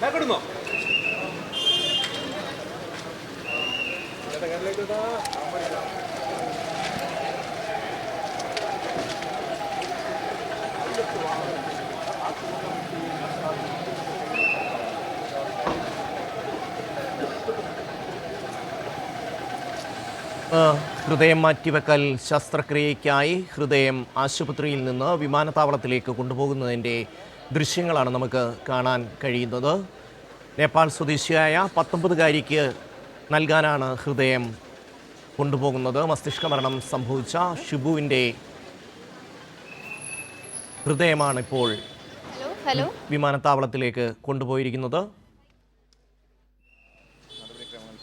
ബാക്കിടുന്നോ ആ, ഹൃദയം മാറ്റിവെക്കൽ ശസ്ത്രക്രിയയ്ക്കായി ഹൃദയം ആശുപത്രിയിൽ നിന്ന് വിമാനത്താവളത്തിലേക്ക് കൊണ്ടുപോകുന്നതിന്റെ ദൃശ്യങ്ങളാണ് നമുക്ക് കാണാൻ കഴിയുന്നത്. നേപ്പാൾ സ്വദേശിയായ പത്തൊമ്പതുകാരിക്ക് നൽകാനാണ് ഹൃദയം കൊണ്ടുപോകുന്നത്. മസ്തിഷ്ക മരണം സംഭവിച്ച ഷിബുവിന്റെ ഹൃദയമാണ് ഇപ്പോൾ ഹലോ ഹലോ. വിമാനത്താവളത്തിലേക്ക് കൊണ്ടുപോയിരിക്കുന്നത്.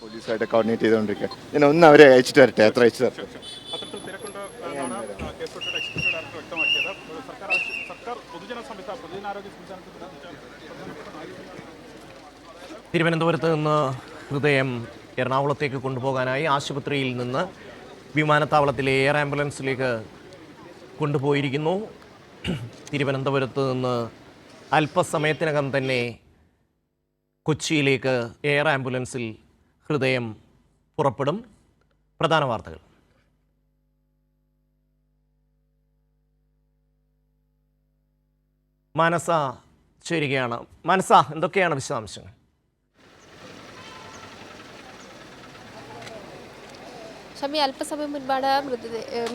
പോലീസായിട്ട് കോർഡിനേറ്റ് ചെയ്തുകൊണ്ടിരിക്കുക ഞാൻ ഒന്ന് അവരെ അയച്ചിട്ട് വരട്ടെ? എത്ര അയച്ചു തരട്ടെ? കേസോട്ടയുടെ എക്സിക്യൂട്ടീവ് ഡയറക്ടർ വ്യക്തമാക്കിയത്. സർക്കാർ സർക്കാർ പൊതുജന പൊതുജനാരോഗ്യ സംവിധാനത്തിൽ തിരുവനന്തപുരത്ത് നിന്ന് ഹൃദയം എറണാകുളത്തേക്ക് കൊണ്ടുപോകാനായി ആശുപത്രിയിൽ നിന്ന് വിമാനത്താവളത്തിലെ എയർ ആംബുലൻസിലേക്ക് കൊണ്ടുപോയിരിക്കുന്നു. തിരുവനന്തപുരത്ത് നിന്ന് അല്പസമയത്തിനകം തന്നെ കൊച്ചിയിലേക്ക് എയർ ആംബുലൻസിൽ ഹൃദയം പുറപ്പെടും. പ്രധാന വാർത്തകൾ. മനസ ചേരുകയാണ്. മനസ എന്തൊക്കെയാണ് വിശദാംശങ്ങൾ? ഷമി അല്പസമയം മുൻപാണ്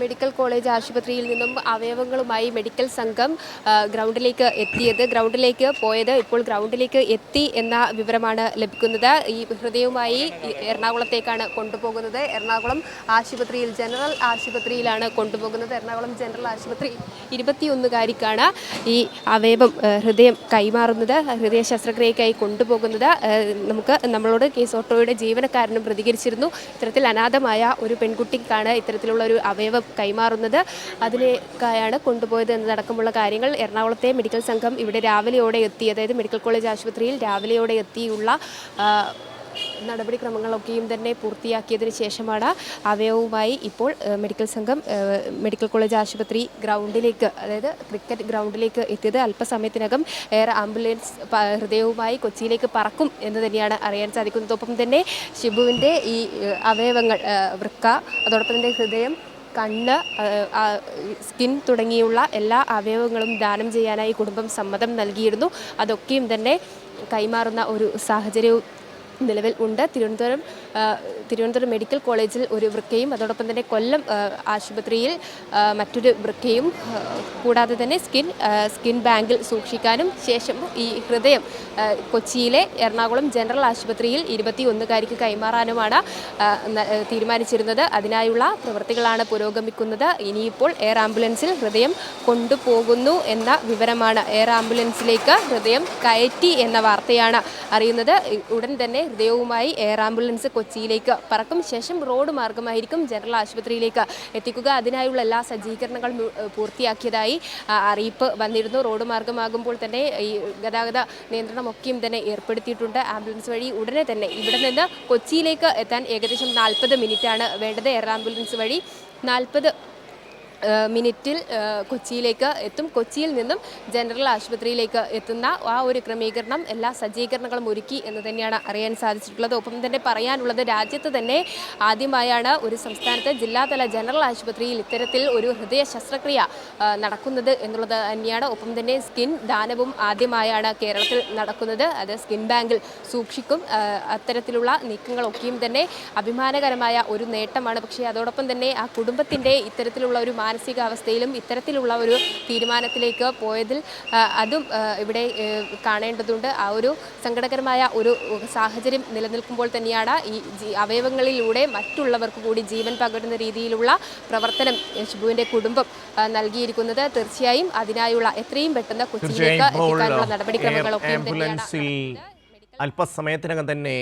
മെഡിക്കൽ കോളേജ് ആശുപത്രിയിൽ നിന്നും അവയവങ്ങളുമായി മെഡിക്കൽ സംഘം ഗ്രൗണ്ടിലേക്ക് എത്തിയത്. ഗ്രൗണ്ടിലേക്ക് പോയത് ഇപ്പോൾ ഗ്രൗണ്ടിലേക്ക് എത്തി എന്ന വിവരമാണ് ലഭിക്കുന്നത്. ഈ ഹൃദയവുമായി എറണാകുളത്തേക്കാണ് കൊണ്ടുപോകുന്നത്. എറണാകുളം ആശുപത്രിയിൽ ജനറൽ ആശുപത്രിയിലാണ് കൊണ്ടുപോകുന്നത്. എറണാകുളം ജനറൽ ആശുപത്രി ഇരുപത്തിയൊന്നുകാരിക്കാണ് ഈ അവയവം ഹൃദയം കൈമാറുന്നത് ഹൃദയ ശസ്ത്രക്രിയക്കായി കൊണ്ടുപോകുന്നത്. നമുക്ക് നമ്മളോട് കേസ് ഓട്ടോയുടെ ജീവനക്കാരനും പ്രതികരിച്ചിരുന്നു. ഇത്തരത്തിൽ അനാഥമായ ഒരു പെൺകുട്ടിക്കാണ് ഇത്തരത്തിലുള്ള ഒരു അവയവം കൈമാറുന്നത്. അതിലേക്കായാണ് കൊണ്ടുപോയത് എന്നതടക്കമുള്ള കാര്യങ്ങൾ എറണാകുളത്തെ മെഡിക്കൽ സംഘം ഇവിടെ രാവിലെയോടെ എത്തി. അതായത് മെഡിക്കൽ കോളേജ് ആശുപത്രിയിൽ രാവിലെയോടെ എത്തിയുള്ള നടപടിക്രമങ്ങളൊക്കെയും തന്നെ പൂർത്തിയാക്കിയതിന് ശേഷമാണ് അവയവുമായി ഇപ്പോൾ മെഡിക്കൽ സംഘം മെഡിക്കൽ കോളേജ് ആശുപത്രി ഗ്രൗണ്ടിലേക്ക് അതായത് ക്രിക്കറ്റ് ഗ്രൗണ്ടിലേക്ക് എത്തിയത്. അല്പസമയത്തിനകം എയർ ആംബുലൻസ് ഹൃദയവുമായി കൊച്ചിയിലേക്ക് പറക്കും എന്ന് തന്നെയാണ് അറിയാൻ സാധിക്കുന്നത്. ഒപ്പം തന്നെ ഷിബുവിന്റെ ഈ അവയവങ്ങൾ വൃക്ക അതോടൊപ്പം തന്നെ ഹൃദയം കണ്ണ് സ്കിൻ തുടങ്ങിയുള്ള എല്ലാ അവയവങ്ങളും ദാനം ചെയ്യാനായി കുടുംബം സമ്മതം നൽകിയിരുന്നു. അതൊക്കെയും തന്നെ കൈമാറുന്ന ഒരു സാഹചര്യവും നിലവിൽ ഉണ്ട്. തിരുവനന്തപുരം തിരുവനന്തപുരം മെഡിക്കൽ കോളേജിൽ ഒരു വൃക്കയും അതോടൊപ്പം തന്നെ കൊല്ലം ആശുപത്രിയിൽ മറ്റൊരു വൃക്കയും കൂടാതെ തന്നെ സ്കിൻ സ്കിൻ ബാങ്കിൽ സൂക്ഷിക്കാനും ശേഷം ഈ ഹൃദയം കൊച്ചിയിലെ എറണാകുളം ജനറൽ ആശുപത്രിയിൽ ഇരുപത്തി ഒന്നുകാരിക്ക് കൈമാറാനുമാണ് തീരുമാനിച്ചിരുന്നത്. അതിനായുള്ള പ്രവൃത്തികളാണ് പുരോഗമിക്കുന്നത്. ഇനിയിപ്പോൾ എയർ ആംബുലൻസിൽ ഹൃദയം കൊണ്ടുപോകുന്നു എന്ന വിവരമാണ്. എയർ ആംബുലൻസിലേക്ക് ഹൃദയം കയറ്റി എന്ന വാർത്തയാണ് അറിയുന്നത്. ഉടൻ തന്നെ ഹൃദയവുമായി എയർ ആംബുലൻസ് കൊച്ചിയിലേക്ക് പറക്കും. ശേഷം റോഡ് മാർഗമായിരിക്കും ജനറൽ ആശുപത്രിയിലേക്ക് എത്തിക്കുക. അതിനായുള്ള എല്ലാ സജ്ജീകരണങ്ങളും പൂർത്തിയാക്കിയതായി അറിയിപ്പ് വന്നിരുന്നു. റോഡ് മാർഗമാകുമ്പോൾ തന്നെ ഈ ഗതാഗത നിയന്ത്രണമൊക്കെയും തന്നെ ഏർപ്പെടുത്തിയിട്ടുണ്ട്. ആംബുലൻസ് വഴി ഉടനെ തന്നെ ഇവിടെ നിന്ന് കൊച്ചിയിലേക്ക് എത്താൻ ഏകദേശം നാൽപ്പത് മിനിറ്റാണ് വേണ്ടത്. എയർ ആംബുലൻസ് വഴി നാൽപ്പത് മിനിറ്റിൽ കൊച്ചിയിലേക്ക് എത്തും. കൊച്ചിയിൽ നിന്നും ജനറൽ ആശുപത്രിയിലേക്ക് എത്തുന്ന ആ ഒരു ക്രമീകരണം എല്ലാ സജ്ജീകരണങ്ങളും ഒരുക്കി എന്ന് തന്നെയാണ് അറിയാൻ സാധിച്ചിട്ടുള്ളത്. ഒപ്പം തന്നെ പറയാനുള്ളത് രാജ്യത്ത് തന്നെ ആദ്യമായാണ് ഒരു സംസ്ഥാനത്ത് ജില്ലാതല ജനറൽ ആശുപത്രിയിൽ ഇത്തരത്തിൽ ഒരു ഹൃദയ ശസ്ത്രക്രിയ നടക്കുന്നത് എന്നുള്ളത് തന്നെയാണ്. ഒപ്പം തന്നെ സ്കിൻ ദാനവും ആദ്യമായാണ് കേരളത്തിൽ നടക്കുന്നത്. അത് സ്കിൻ ബാങ്കിൽ സൂക്ഷിക്കും. അത്തരത്തിലുള്ള നീക്കങ്ങളൊക്കെയും തന്നെ അഭിമാനകരമായ ഒരു നേട്ടമാണ്. പക്ഷേ അതോടൊപ്പം തന്നെ ആ കുടുംബത്തിന്റെ ഇത്തരത്തിലുള്ള ഒരു മാനസികാവസ്ഥയിലും ഇത്തരത്തിലുള്ള ഒരു തീരുമാനത്തിലേക്ക് പോയതിൽ അതും ഇവിടെ കാണേണ്ടതുണ്ട്. ആ ഒരു സങ്കടകരമായ ഒരു സാഹചര്യം നിലനിൽക്കുമ്പോൾ തന്നെയാണ് ഈ അവയവങ്ങളിലൂടെ മറ്റുള്ളവർക്ക് കൂടി ജീവൻ പകരുന്ന രീതിയിലുള്ള പ്രവർത്തനം ഷിബുവിന്റെ കുടുംബം നൽകിയിരിക്കുന്നത്. തീർച്ചയായും അതിനായുള്ള എത്രയും പെട്ടെന്ന് കൊച്ചിയിലേക്ക് എത്തിക്കാനുള്ള നടപടിക്രമങ്ങളൊക്കെ നടപടിക്രമങ്ങളൊക്കെയും തന്നെയാണ്. അല്പസമയത്തിനകം തന്നെ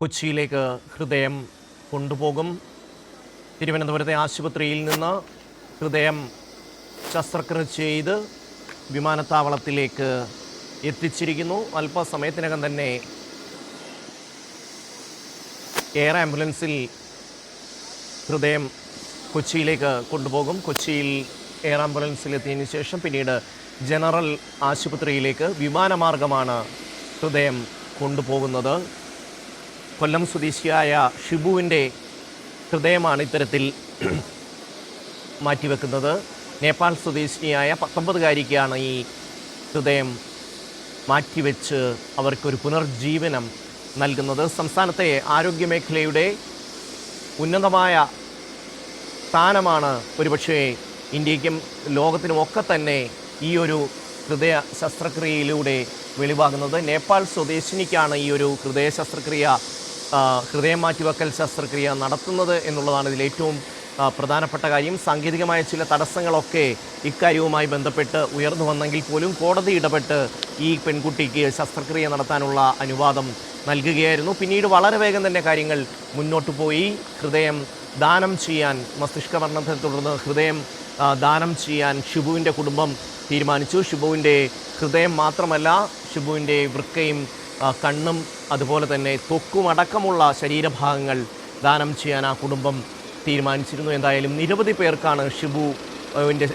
കൊച്ചിയിലേക്ക് ഹൃദയം കൊണ്ടുപോകും. തിരുവനന്തപുരത്തെ ആശുപത്രിയിൽ നിന്ന് ഹൃദയം ശസ്ത്രക്രിയ ചെയ്ത് വിമാനത്താവളത്തിലേക്ക് എത്തിച്ചിരിക്കുന്നു. അല്പസമയത്തിനകം തന്നെ എയർ ആംബുലൻസിൽ ഹൃദയം കൊച്ചിയിലേക്ക് കൊണ്ടുപോകും. കൊച്ചിയിൽ എയർ ആംബുലൻസിൽ എത്തിയതിനു ശേഷം പിന്നീട് ജനറൽ ആശുപത്രിയിലേക്ക് വിമാനമാർഗമാണ് ഹൃദയം കൊണ്ടുപോകുന്നത്. കൊല്ലം സ്വദേശിയായ ഷിബുവിന്റെ ഹൃദയമാണ് ഇത്തരത്തിൽ മാറ്റിവെക്കുന്നത്. നേപ്പാൾ സ്വദേശിനിയായ പത്തൊമ്പതുകാരിക്കാണ് ഈ ഹൃദയം മാറ്റിവെച്ച് അവർക്കൊരു പുനർജീവനം നൽകുന്നത്. സംസ്ഥാനത്തെ ആരോഗ്യമേഖലയുടെ ഉന്നതമായ സ്ഥാനമാണ് ഒരുപക്ഷേ ഇന്ത്യക്കും ലോകത്തിനുമൊക്കെ തന്നെ ഈ ഒരു ഹൃദയ ശസ്ത്രക്രിയയിലൂടെ വെളിവാകുന്നത്. നേപ്പാൾ സ്വദേശിനിക്കാണ് ഈ ഒരു ഹൃദയ ശസ്ത്രക്രിയ ഹൃദയം മാറ്റിവെക്കൽ ശസ്ത്രക്രിയ നടത്തുന്നത് എന്നുള്ളതാണ് ഇതിൽ ഏറ്റവും പ്രധാനപ്പെട്ട കാര്യം. സാങ്കേതികമായ ചില തടസ്സങ്ങളൊക്കെ ഇക്കാര്യവുമായി ബന്ധപ്പെട്ട് ഉയർന്നു വന്നെങ്കിൽ പോലും കോടതി ഇടപെട്ട് ഈ പെൺകുട്ടിക്ക് ശസ്ത്രക്രിയ നടത്താനുള്ള അനുവാദം നൽകുകയായിരുന്നു. പിന്നീട് വളരെ വേഗം തന്നെ കാര്യങ്ങൾ മുന്നോട്ട് പോയി. ഹൃദയം ദാനം ചെയ്യാൻ മസ്തിഷ്ക മരണത്തെ തുടർന്ന് ഹൃദയം ദാനം ചെയ്യാൻ ഷിബുവിന്റെ കുടുംബം തീരുമാനിച്ചു. ഷിബുവിന്റെ ഹൃദയം മാത്രമല്ല ഷിബുവിന്റെ വൃക്കയും കണ്ണും അതുപോലെ തന്നെ തൊക്കുമടക്കമുള്ള ശരീരഭാഗങ്ങൾ ദാനം ചെയ്യാൻ ആ കുടുംബം തീരുമാനിച്ചിരുന്നു. എന്തായാലും നിരവധി പേർക്കാണ് ഷിബുവിന്റെ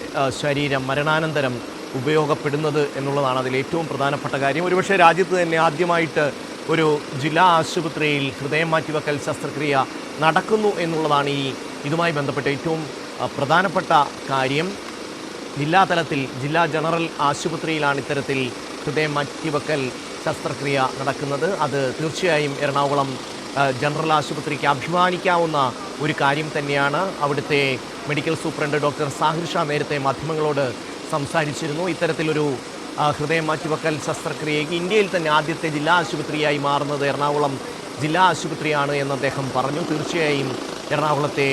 ശരീരം മരണാനന്തരം ഉപയോഗപ്പെടുന്നത് എന്നുള്ളതാണ് അതിൽ ഏറ്റവും പ്രധാനപ്പെട്ട കാര്യം. ഒരുപക്ഷെ രാജ്യത്ത് തന്നെ ആദ്യമായിട്ട് ഒരു ജില്ലാ ആശുപത്രിയിൽ ഹൃദയം മാറ്റിവെക്കൽ ശസ്ത്രക്രിയ നടക്കുന്നു എന്നുള്ളതാണ് ഈ ഇതുമായി ബന്ധപ്പെട്ട ഏറ്റവും പ്രധാനപ്പെട്ട കാര്യം. ജില്ലാതലത്തിൽ ജില്ലാ ജനറൽ ആശുപത്രിയിലാണ് ഇത്തരത്തിൽ ഹൃദയം മാറ്റിവെക്കൽ ശസ്ത്രക്രിയ നടക്കുന്നത്. അത് തീർച്ചയായും എറണാകുളം ജനറൽ ആശുപത്രിക്ക് അഭിമാനിക്കാവുന്ന ഒരു കാര്യം തന്നെയാണ്. അവിടുത്തെ medical superintendent doctor Sahir Shah നേരത്തെ മാധ്യമങ്ങളോട് സംസാരിച്ചിരുന്നു. ഇത്തരത്തിലൊരു ഹൃദയം മാറ്റിവെക്കൽ ശസ്ത്രക്രിയയ്ക്ക് ഇന്ത്യയിൽ തന്നെ ആദ്യത്തെ ജില്ലാ ആശുപത്രിയായി മാറുന്നത് എറണാകുളം ജില്ലാ ആശുപത്രിയാണ് എന്ന് അദ്ദേഹം പറഞ്ഞു. തീർച്ചയായും എറണാകുളത്തെ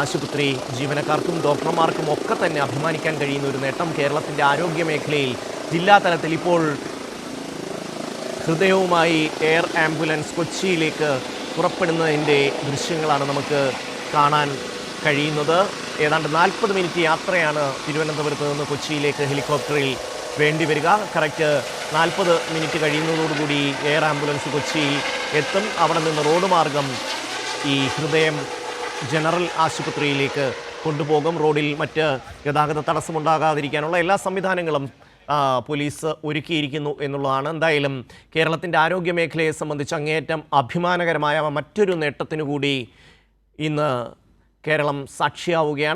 ആശുപത്രി ജീവനക്കാർക്കും ഡോക്ടർമാർക്കും ഒക്കെ തന്നെ അഭിമാനിക്കാൻ കഴിയുന്ന ഒരു നേട്ടം കേരളത്തിന്റെ ആരോഗ്യ മേഖലയിൽ ജില്ലാ തലത്തിൽ ഇപ്പോൾ ഹൃദയവുമായി എയർ ആംബുലൻസ് കൊച്ചിയിലേക്ക് പുറപ്പെടുന്നതിന്റെ ദൃശ്യങ്ങളാണ് നമുക്ക് കാണാൻ കഴിയുന്നത്. ഏതാണ്ട് നാൽപ്പത് മിനിറ്റ് യാത്രയാണ് തിരുവനന്തപുരത്ത് നിന്ന് കൊച്ചിയിലേക്ക് ഹെലികോപ്റ്ററിൽ വേണ്ടി വരിക. കറക്റ്റ് നാൽപ്പത് മിനിറ്റ് കഴിയുന്നതോടുകൂടി എയർ ആംബുലൻസ് കൊച്ചി എത്തും. അവിടെ നിന്ന് റോഡ് മാർഗം ഈ ഹൃദയം ജനറൽ ആശുപത്രിയിലേക്ക് കൊണ്ടുപോകും. റോഡിൽ മറ്റ് ഗതാഗത തടസ്സമുണ്ടാകാതിരിക്കാനുള്ള എല്ലാ സംവിധാനങ്ങളും പോലീസ് ഒരുക്കിയിരിക്കുന്നു എന്നുള്ളതാണ്. എന്തായാലും കേരളത്തിന്റെ ആരോഗ്യ മേഖലയെ സംബന്ധിച്ച് അങ്ങേയറ്റം അഭിമാനകരമായ മറ്റൊരു നേട്ടത്തിനു കൂടി ഇന്ന് കേരളം സാക്ഷിയാവുകയാണ്.